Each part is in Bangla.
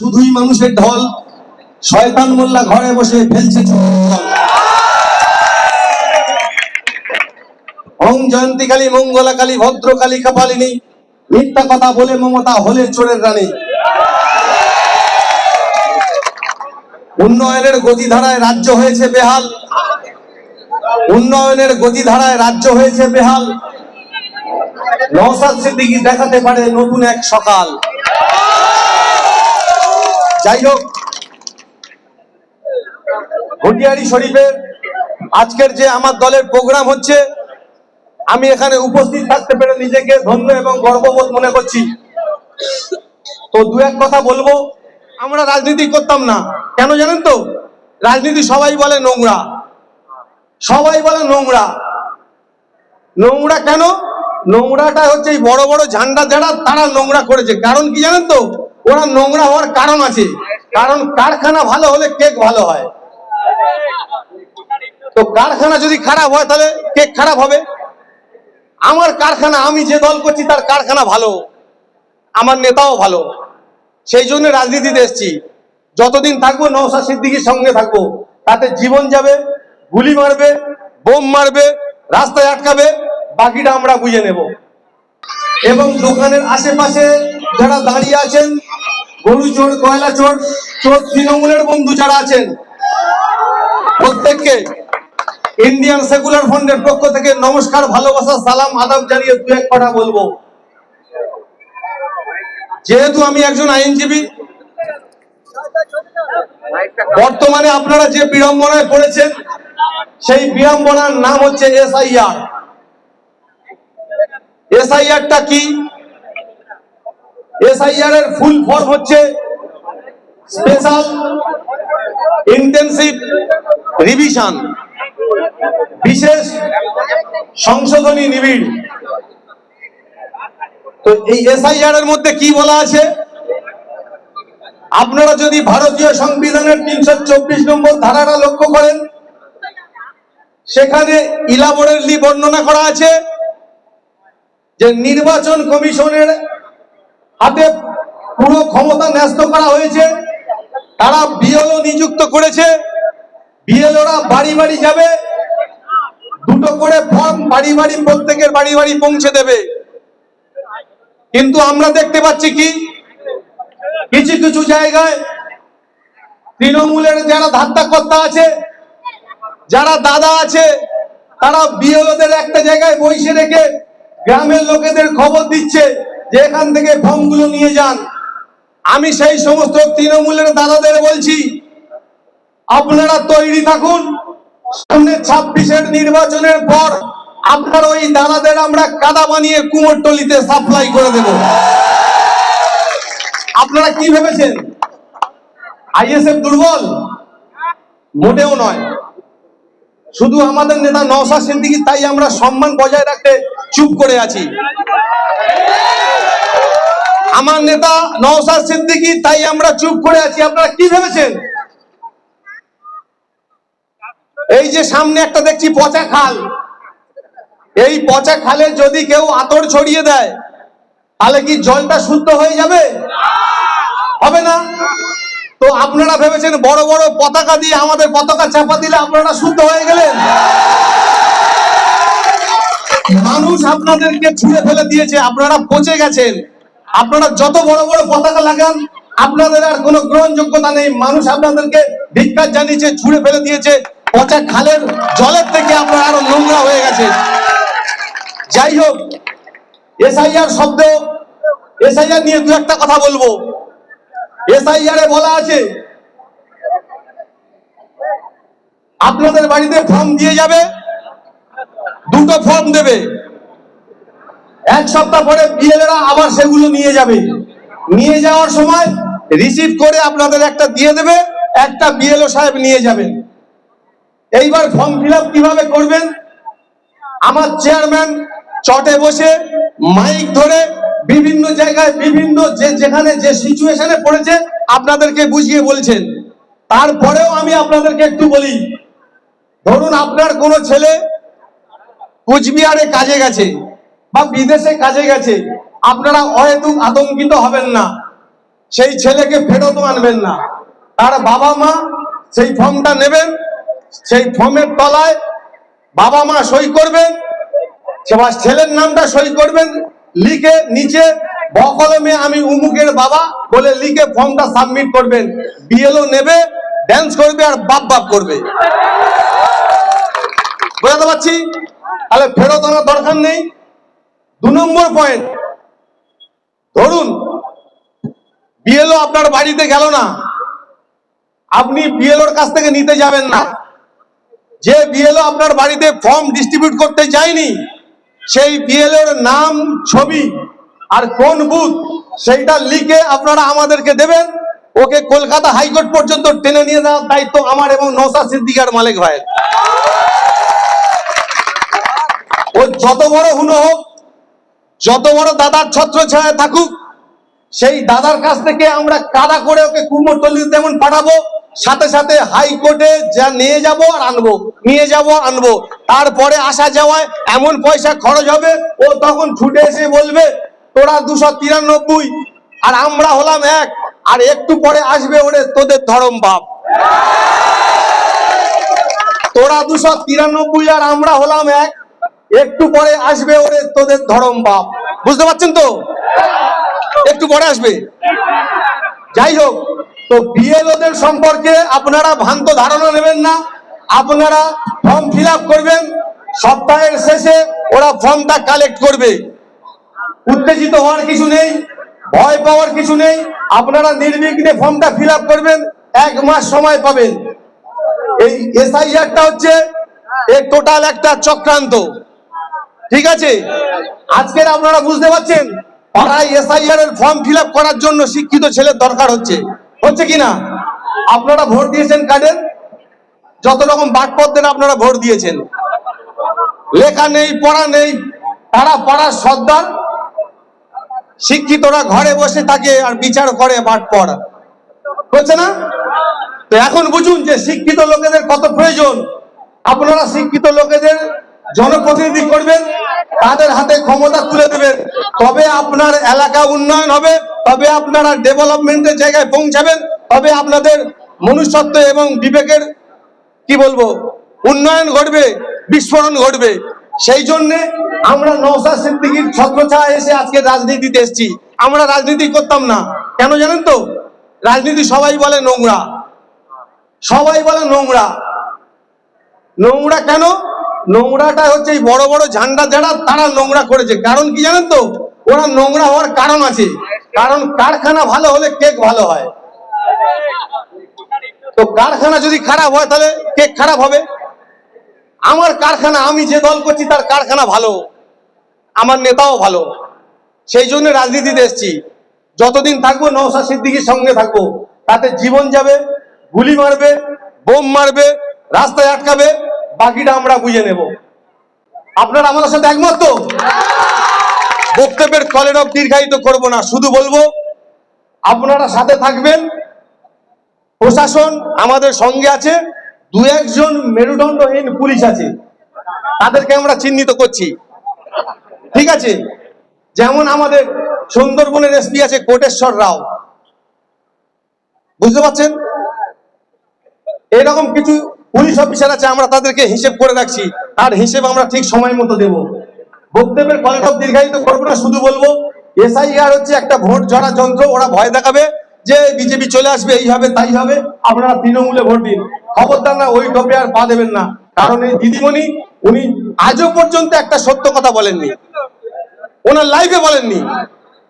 শুধুই মানুষের ঢল। শয়তান মোল্লা ঘরে বসে ফেলছে। ওং জয়ন্তীকালী মঙ্গলাকালী ভদ্রকালী কপালিনী। মিথ্যা কথা বলে মমতা হলে চোরের রানী। উন্নয়নের গতিধারায় রাজ্য হয়েছে বেহাল। উন্নয়নের গতিধারায় রাজ্য হয়েছে বেহাল। নওসাদ সিদ্দিকি দেখাতে পারে নতুন এক সকাল। যাই হোক ঘটিয়ারি শরীফের আজকের যে আমার দলের প্রোগ্রাম হচ্ছে, আমি এখানে উপস্থিত থাকতে পেরে নিজেকে ধন্য এবং গর্ববোধ মনে করছি। তো দু এক কথা বলব, আমরা রাজনীতি করতাম না। কেন জানেন তো? রাজনীতি সবাই বলে নোংরা। সবাই বলে নোংরা। নোংরা কেন? নোংরাটা হচ্ছে এই বড় বড় ঝান্ডা যারা, তারা নোংরা করেছে। কারণ কি জানেন তো? ওরা নোংরা হওয়ার কারণ আছে। কারণ কারখানা ভালো হলে কেক ভালো হয়। তো কারখানা যদি খারাপ হয় তাহলে কেক খারাপ হবে। আমার কারখানা, আমি যে দল করছি তার কারখানা ভালো। আমার নেতাও ভালো। সেই জন্য রাজনীতিতে এসছি। যতদিন থাকব নৌসা সিদ্দিকির সঙ্গে থাকব। তাতে জীবন যাবে, গুলি মারবে, বোম মারবে, রাস্তায় আটকাবে, বাকিটা আমরা বুঝে নেব। এবং দোকানের আশেপাশে যারা দাঁড়িয়ে আছেন গরু চোর, কয়লা চোর চোর তৃণমূলের বন্ধু যারা আছেন, প্রত্যেককে ইন্ডিয়ান সেকুলার ফ্রন্টের পক্ষ থেকে নমস্কার, ভালোবাসা, সালাম, আদাব জানিয়ে দু এক কথা বলব। যেহেতু আমি একজন আইনজীবী, বর্তমানে আপনারা যে বিড়ম্বনায় পড়েছেন, সেই বিড়ম্বনার নাম হচ্ছে এসআইআর এসআইআরটা কি? এসআইআর এর ফুল ফর্ম হচ্ছে স্পেশাল ইন্টেনসিভ রিভিশন বিশেষ সংশোধনী নিবিড়। তো এই এসআইআর এর মধ্যে কি বলা আছে? আপনারা যদি ভারতীয় সংবিধানের তিনশো চব্বিশ নম্বর ধারাটা লক্ষ্য করেন, সেখানে ইলাবোরেটলি বর্ণনা করা আছে যে নির্বাচন কমিশনের হাতে পুরো ক্ষমতা ন্যস্ত করা হয়েছে। তারা বিএলও নিযুক্ত করেছে। বিএলওরা বাড়ি বাড়ি যাবে। দুটো করে ফর্ম বাড়ি বাড়ি, প্রত্যেকের বাড়ি বাড়ি পৌঁছে দেবে। কিন্তু আমরা দেখতে পাচ্ছি কি? কিছু কিছু জায়গায় তৃণমূলের যারা ধাত্তাকর্তা আছে, যারা দাদা আছে, তারা বিএলওদের একটা জায়গায় বসে রেখে গ্রামের লোকেদের খবর দিচ্ছে। যে এখান থেকে ফর্মগুলো নিয়ে যান, আমি সেই সমস্ত তৃণমূলের দাদাদের বলছি, আপনারা তৈরি থাকুন। সামনে ছাব্বিশের নির্বাচনের পর আপনার ওই দাদাদের আমরা কাদা বানিয়ে কুমোরটলিতে সাপ্লাই করে দেব। আপনারা কি ভেবেছেন? আইএসএফ দুর্বল? মোটেও নয়। শুধু আমাদের নেতা নওশা সিদ্দিকি, তাই আমরা সম্মান বজায় রাখতে চুপ করে আছি। আমার নেতা নওশাদ সিদ্দিকি, তাই আমরা চুপ করে আছি। আপনারা কি ভেবেছেন? এই যে সামনে একটা দেখছি পচা খাল। এই পচা খালে যদি কেউ আতর ছড়িয়ে দেয়, তাহলে কি জলটা শুদ্ধ হয়ে যাবে? হবে না। তো আপনারা ভেবেছেন বড় বড় পতাকা দিয়ে আমাদের পতাকা চাপা দিলে আপনারা শুদ্ধ হয়ে গেলেন? মানুষ আপনাদেরকে ছুঁড়ে ফেলে দিয়েছে, আপনারা পচে গেছেন। আপনারা যত বড় বড় পতাকা লাগান, আপনাদের আর কোনো গ্রহণযোগ্যতা নেই। মানুষ আপনাদেরকে ধিক্কার জানিয়েছে, ছুঁড়ে ফেলে দিয়েছে। পচা খালের জলের থেকে আপনারা আরও নোংরা হয়ে গেছে যাই হোক, এসআইআর শব্দ, এসআইআর নিয়ে দু একটা কথা বলব। এসআইআর এ বলা আছে, আপনাদের বাড়িতে ফর্ম দিয়ে যাবে। দুটো ফর্ম দেবে। এক সপ্তাহ পরে বিএলএরা আবার সেগুলো নিয়ে যাবে। নিয়ে যাওয়ার সময় রিসিভ করে আপনাদের একটা দিয়ে দেবে, একটা বিএলও সাহেব নিয়ে যাবেন এইবার ফর্ম ফিল কীভাবে করবেন? আমার চেয়ারম্যান চটে বসে মাইক ধরে বিভিন্ন জায়গায় বিভিন্ন যে যেখানে যে সিচুয়েশনে পড়েছে আপনাদেরকে বুঝিয়ে বলছেন। তারপরেও আমি আপনাদেরকে একটু বলি, ধরুন আপনার কোনো ছেলে কুচবিহারে কাজে গেছে বা বিদেশে কাজে গেছে, আপনারা অহেতুক আতঙ্কিত হবেন না। সেই ছেলেকে ফেরত আনবেন না। তার বাবা মা সেই ফর্মটা নেবেন, সেই ফর্মের তলায় বাবা মা সই করবেন, সেবার ছেলের নামটা সই করবেন, লিখে নিচে বকলমে আমি উমুকের বাবা বলে লিখে ফর্মটা সাবমিট করবেন। বিএলও নেবে ড্যান্স করবে আর বাপ বাপ করবে। বোঝাতে পারছি? তাহলে ফেরত আনার দরকার নেই। দু নম্বর পয়েন্ট ধরুন বিএলও আপনার বাড়িতে গেল না, আপনি বিএলওর কাছ থেকে নিতে যাবেন না। যে বিএলও আপনার বাড়িতে ফর্ম ডিস্ট্রিবিউট করতে যায়নি সেই বিএলওর নাম, ছবি আর কোন বুথ সেইটা লিখে আপনারা আমাদেরকে দেবেন। ওকে কলকাতা হাইকোর্ট পর্যন্ত টেনে নিয়ে যাওয়ার দায়িত্ব আমার এবং নৌসা সিদ্দিকার মালিক ভাইয়ের। ও যত বড় হুনো হোক, যত বড় দাদার ছত্র ছায়া থাকুক, সেই দাদার কাছ থেকে আমরা কাদা করে ওকে কুমোরটলি তেমন পাঠাবো, সাথে সাথে হাইকোর্টে যা নিয়ে যাব আর আনব, নিয়ে যাব আনব। তারপরে আসা যাওয়ায় এমন পয়সা খরচ হবে, ও তখন ছুটে এসে বলবে, তোরা দুশো তিরানব্বই আর আমরা হলাম এক, আর একটু পরে আসবে ওরে তোদের ধরম বাপ। তোরা দুশো তিরানব্বই আর আমরা হলাম এক একটু পরে আসবে ওরে তোদের ধরম বাপ। বুঝতে পারছেন তো? একটু পরে আসবে। যাই হোক, তো বিএলওদের সম্পর্কে আপনারা ভ্রান্ত ধারণা নেবেন না। আপনারা ফর্ম ফিল করবেন। সপ্তাহের শেষে ওরা ফর্মটা কালেক্ট করবে। উত্তেজিত হওয়ার কিছু নেই, ভয় পাওয়ার কিছু নেই। আপনারা নির্বিঘ্নে ফর্মটা ফিল করবেন, এক মাস সময় পাবেন। এই এসআইআরটা হচ্ছে এ টোটাল একটা চক্রান্ত। ঠিক আছে? আজকের আপনারা বুঝতে পারছেন? পাড়ায় এসআইআর এর ফর্ম ফিল করার জন্য শিক্ষিত ছেলের দরকার হচ্ছে। হচ্ছে কিনা আপনারা ভোট দিয়েছেন কাদের? যত রকম বাটপথদের আপনারা ভোট দিয়েছেন। লেখা নেই, পড়া নেই, তারা পাড়ার সর্দার। শিক্ষিতরা ঘরে বসে থাকে আর বিচার করে বাট পড়া হচ্ছে না? তো এখন বুঝুন যে শিক্ষিত লোকেদের কত প্রয়োজন। আপনারা শিক্ষিত লোকেদের জনপ্রতিনিধি করবেন। তাদের হাতে ক্ষমতা তুলে দেবেন। তবে আপনার এলাকা উন্নয়ন হবে, তবে আপনারা ডেভেলপমেন্টের জায়গায় পৌঁছাবেন, তবে আপনাদের মনুষ্যত্ব এবং বিবেকের, কি বলব, উন্নয়ন ঘটবে, বিস্ফোরণ ঘটবে। সেই জন্য আমরা নৌসা সিদ্দিকির ছত্রছায়া এসে আজকে রাজনীতিতে এসেছি। আমরা রাজনীতি করতাম না। কেন জানেন তো? রাজনীতি সবাই বলে নোংরা। সবাই বলে নোংরা। নোংরা কেন? নোংরাটা হচ্ছে এই বড় বড় ঝান্ডা যারা, তারা নোংরা করেছে। কারণ কি জানেন তো? ওরা নোংরা হওয়ার কারণ আছে। কারণ কারখানা ভালো হলে কেক ভালো হয়। তো কারখানা যদি খারাপ হয়, তাহলে কেক খারাপ হবে। আমার কারখানা, আমি যে দল করছি, তার কারখানা ভালো। আমার নেতাও ভালো। সেই জন্য রাজনীতিতে এসেছি। যতদিন থাকব নৌসা সিদ্দিকির সঙ্গে থাকব। তাতে জীবন যাবে, গুলি মারবে, বোম মারবে, রাস্তায় আটকাবে। বাকিটা আমরা বুঝে নেব। আপনারা আমাদের সাথে একমত তো? বক্তব্যের কলের দীর্ঘায়িত করব না, শুধু বলব, আপনারা সাথে থাকবেন। প্রশাসন আমাদের সঙ্গে আছে, দু একজন মেরুদণ্ডহীন পুলিশ আছে, তাদেরকে আমরা চিহ্নিত করছি। ঠিক আছে? যেমন আমাদের সুন্দরবনের এসপি আছে কোটেশ্বর রাও। বুঝতে পারছেন? এরকম কিছু পুলিশ অফিসার আছে, আমরা তাদেরকে হিসেব করে রাখছি। তার হিসেব আমরা ঠিক সময় মতো দেব। বক্তব্যের কলটক দীর্ঘায়িত করব না, শুধু বলব, এসআইআর হচ্ছে একটা ভোট জড়া যন্ত্র, ওরা ভয় দেখাবে যে বিজেপি চলে আসবে, এই হবে, তাই হবে আপনারা তৃণমূলে ভোট দিন। খবরদার না, ওই টোপে আর পা দেবেন না। কারণ এই দিদিমণি, উনি আজও পর্যন্ত একটা সত্য কথা বলেননি। ওনার লাইফে বলেননি।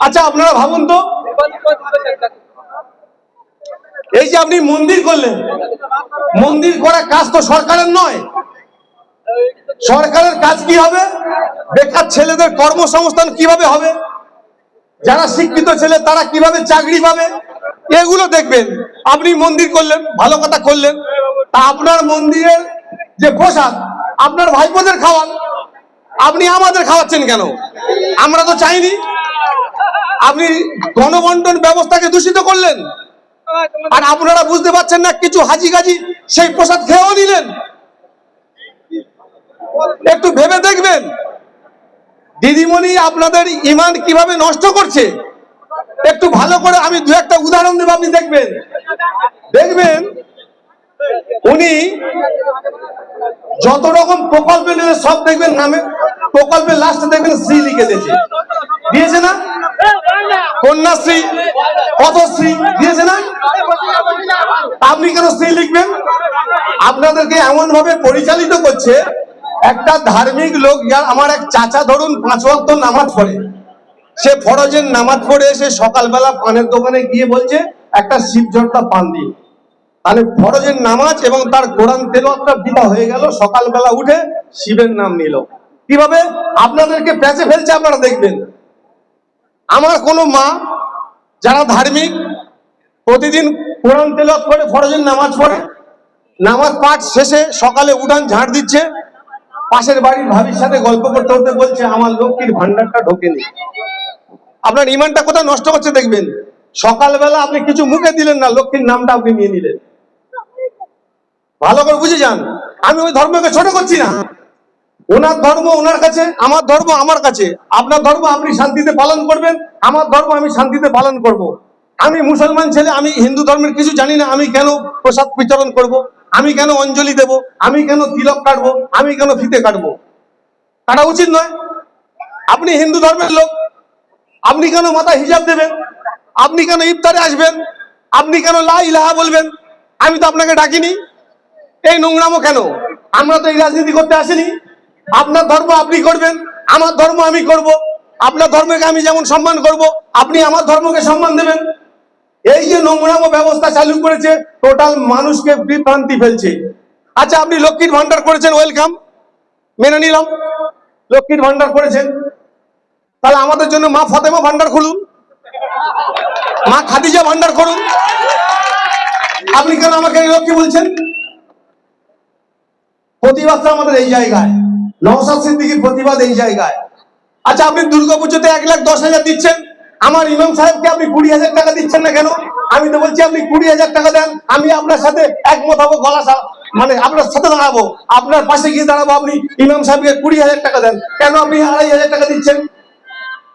আচ্ছা আপনারা ভাবুন তো। এই যে আপনি মন্দির করলেন, মন্দির করা কাজ তো সরকারের নয়। সরকারের কাজ কি হবে? বেকার ছেলেদের কর্মসংস্থান কীভাবে হবে? যারা শিক্ষিত ছেলে, তারা কীভাবে চাকরি পাবে? এগুলো দেখবেন। আপনি মন্দির করলেন, ভালো কথা করলেন। তা আপনার মন্দিরের যে প্রসাদ, আপনার ভাইপোদের খাওয়ান। আপনি আমাদের খাওয়াচ্ছেন কেন? আমরা তো চাইনি। আপনি গণবন্টন ব্যবস্থাকে দূষিত করলেন। আর আপনারা বুঝতে পারছেন না, কিছু হাজি গাজি সেই প্রসাদ খেয়েও নিলেন। একটু ভেবে দেখবেন, দিদিমণি আপনাদের ইমান কীভাবে নষ্ট করছে। একটু ভালো করে আমি দু একটা উদাহরণ দেবো, আপনি দেখবেন। দেখবেন উনি যত রকম প্রকল্প নিয়ে সব দেখবেন নামে, প্রকল্পের লাস্টে দেখবেন শ্রী লিখে দিয়েছে। দিয়েছে না? কন্যাশ্রী পথশ্রী দিয়েছে না? আপনি কেন স্ত্রী লিখবেন? আপনাদেরকে এমন ভাবে পরিচালিত করছে, একটা ধার্মিক লোক, যার আমার এক চাচা ধরুন পাঁচ ওয়াক্ত নামাজ পড়ে। সে ফরজের নামাজ পড়ে এসে সকালবেলা পানের দোকানে গিয়ে বলছে, একটা শিব পান দিন। তাহলে ফরজের নামাজ এবং তার কোরআন তেলাওয়াতটা বিদা হয়ে গেল, সকালবেলা উঠে শিবের নাম নিল। কীভাবে? আপনাদেরকে প্যাচে ফেলছে, আপনারা দেখবেন। আমার কোনো মা যারা ধার্মিক, প্রতিদিন কোরআন তেলাওয়াত করে, ফরজের নামাজ পড়ে, নামাজ পাঠ শেষে সকালে উঠান ঝাড় দিচ্ছে, পাশের বাড়ির ভাবির সাথে গল্প করতে করতে বলছে, আমার লক্ষ্মীর ভান্ডারটা ঢোকেনি। আপনার ইমানটা কোথায় নষ্ট করছে দেখবেন? সকালবেলা আপনি কিছু মুখে দিলেন না, লক্ষ্মীর নামটা আপনি নিয়ে নিলেন। ভালো করে বুঝে যান। আমি ওই ধর্মকে ছোট করছি না। ওনার ধর্ম ওনার কাছে, আমার ধর্ম আমার কাছে। আপনার ধর্ম আপনি শান্তিতে পালন করবেন, আমার ধর্ম আমি শান্তিতে পালন করব। আমি মুসলমান ছেলে, আমি হিন্দু ধর্মের কিছু জানি না, আমি কেন প্রসাদ বিতরণ করব। আমি কেন অঞ্জলি দেব? আমি কেন তিলক কাটবো? আমি কেন ফিতে কাটবো? কাটা উচিত নয়। আপনি হিন্দু ধর্মের লোক, আপনি কেন মাথা হিজাব দেবেন? আপনি কেন ইফতারে আসবেন? আপনি কেন লা বলবেন? আমি তো আপনাকে ডাকিনি। এই নোংরামো কেন? আমরা তো এই রাজনীতি করতে আসিনি। আপনার ধর্ম আপনি করবেন, আমার ধর্ম আমি করব। আপনার ধর্মকে আমি যেমন সম্মান করব, আপনি আমার ধর্মকে সম্মান দেবেন। এই যে নোংরামো ব্যবস্থা চালু করেছে, টোটাল মানুষকে বিভ্রান্তি ফেলছে। আচ্ছা আপনি লক্ষ্মীর ভান্ডার করেছেন, ওয়েলকাম। মেনে নিলাম। লক্ষ্মীর ভান্ডার করেছেন। তাহলে আমাদের জন্য মা ফতেমা ভান্ডার খুলুন। মা খাদিজা ভান্ডার করুন। আপনি কেন আমাকে লক্ষ্মী বলছেন? প্রতিবাদটা আমাদের এই জায়গায়। নওসাদ সিদ্দিকির প্রতিবাদ এই জায়গায়। আচ্ছা আপনি দুর্গাপুজোতে এক লাখ দশ হাজার দিচ্ছেন। আমার ইমাম সাহেবকে আপনি কুড়ি হাজার টাকা দিচ্ছেন না কেন? আমি তো বলছি, আপনি কুড়ি হাজার টাকা দেন। আমি আপনার সাথে একমত হব, গলা মানে আপনার সাথে দাঁড়াবো। আপনার পাশে গিয়ে দাঁড়াবো, আপনি ইমাম সাহেবকে কুড়ি হাজার টাকা দেন। কেন আপনি আড়াই হাজার টাকা দিচ্ছেন?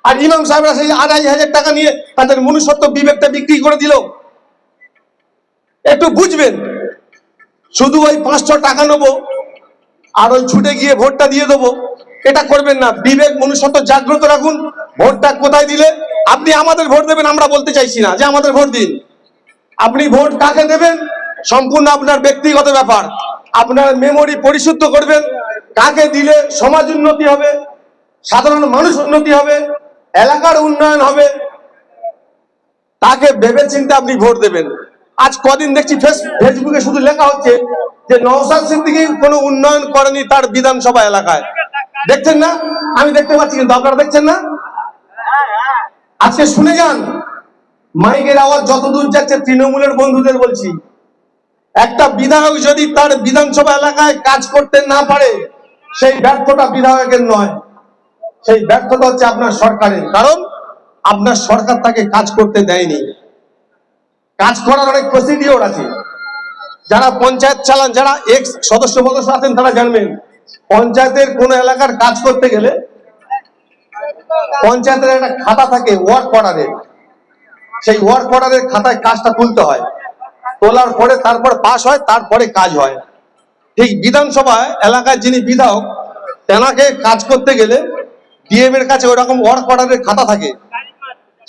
আর ইমাম সাহেবরা সেই আড়াই হাজার টাকা নিয়ে তাদের মনুষ্যত্ব বিবেকটা বিক্রি করে দিল। একটু বুঝবেন। শুধু ওই পাঁচশো টাকা নেব আর ওই ছুটে গিয়ে ভোটটা দিয়ে দেবো। এটা করবেন না। বিবেক, মনুষ্যত্ব জাগ্রত রাখুন। ভোটটা কোথায় দিলে? আপনি আমাদের ভোট দেবেন, আমরা বলতে চাইছি না যে আমাদের ভোট দিন। আপনি ভোট কাকে দেবেন? সম্পূর্ণ আপনার ব্যক্তিগত ব্যাপার। আপনার মেমোরি পরিশুদ্ধ করবেন। কাকে দিলে সমাজ উন্নতি হবে? সাধারণ মানুষ উন্নতি হবে? এলাকার উন্নয়ন হবে? তাকে ভেবে চিন্তে আপনি ভোট দেবেন। আজ কদিন দেখছি ফেস ফেসবুকে শুধু লেখা হচ্ছে যে নওসাদ সিদ্দিকী কোনো উন্নয়ন করেনি তার বিধানসভা এলাকায়। দেখছেন না? আমি দেখতে পাচ্ছি, কিন্তু আপনারা দেখছেন না? আজকে শুনে যান, মাইকের আওয়াজ যতদূর যাচ্ছে তৃণমূলের বন্ধুদের বলছি। একটা বিধায়ক যদি তার বিধানসভা এলাকায় কাজ করতে না পারে, সেই ব্যর্থতা বিধায়কের নয়। সেই ব্যর্থতা হচ্ছে আপনার সরকারের। কারণ আপনার সরকার তাকে কাজ করতে দেয়নি। কাজ করার অনেক প্রসিডিওর আছে। যারা পঞ্চায়েত চালান, যারা এক্স সদস্য সদস্য আছেন, তারা জানবেন, পঞ্চায়েতের কোন এলাকার কাজ করতে গেলে পঞ্চায়েতের একটা খাতা থাকে ওয়ার্ক অর্ডারের সেই ওয়ার্ক অর্ডারের খাতায় কাজটা তুলতে হয়। তোলার পরে তারপর পাস হয়, তারপরে কাজ হয়। ঠিক বিধানসভায় এলাকার যিনি বিধায়ক, তেনাকে কাজ করতে গেলে ডিএম এর কাছে ওরকম ওয়ার্ক অর্ডারের খাতা থাকে।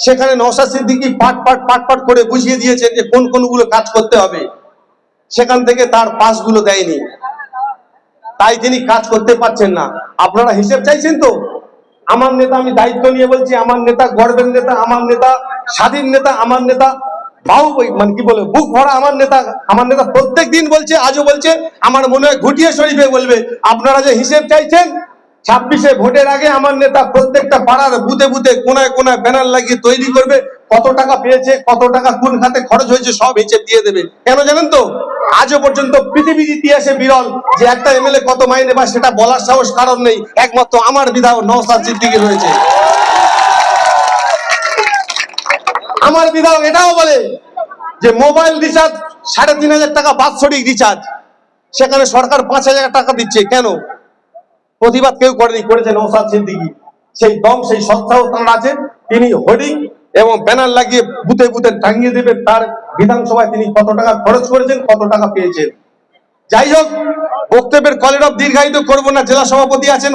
সেখানে নওশাদ সিদ্দিকী পাট পাট পাট পাট করে বুঝিয়ে দিয়েছেন যে কোন কোনগুলো কাজ করতে হবে। সেখান থেকে তার পাসগুলো দেয়নি। তাই তিনি কাজ করতে পারছেন না। আপনারা হিসেব চাইছেন তো? আমার নেতা আমি দায়িত্ব নিয়ে বলছি, আমার নেতা গর্বের নেতা, আমার নেতা স্বাধীন নেতা, আমার নেতা বাহু মানে কি বলে, বুক ভরা আমার নেতা আমার নেতা প্রত্যেক দিন বলছে, আজও বলছে, আমার মনে হয় ঘুটিয়ে শরীফে বলবে। আপনারা যে হিসেব চাইছেন ছাব্বিশে ভোটের আগে আমার নেতা প্রত্যেকটা পাড়ার বুথে বুথে কোনায় কোনায় ব্যানার লাগিয়ে তৈরি করবে। কত টাকা পেয়েছে, কত টাকা কোন খাতে খরচ হয়েছে সব হিসেব দিয়ে দেবে। কেন জানেন তো? আজও পর্যন্ত পৃথিবীর ইতিহাসে বিরল যে একটা এমএলএ কত মাইনে পায় সেটা বলার সাহস কারণ নেই। একমাত্র আমার বিধায়ক নওসাদ সিদ্দিকী রয়েছে। আমার বিধায়ক এটাও বলে যে মোবাইল রিচার্জ সাড়ে তিন হাজার টাকা বাৎসরিক রিচার্জ। সেখানে সরকার পাঁচ হাজার টাকা দিচ্ছে। কেন? প্রতিবাদ কেউ করেনি, করেছে নৌসাদ সিদ্দিকি। সেই দম, সেই সত্তাও তার আছে। তিনি হোর্ডিং এবং ব্যানার লাগিয়ে বুথে বুতে টাঙিয়ে দেবে তার বিধানসভায় তিনি কত টাকা খরচ করেছেন, কত টাকা পেয়েছেন। যাই হোক, বক্তব্যের কলের অফ দীর্ঘায়িত করব না। জেলা সভাপতি আছেন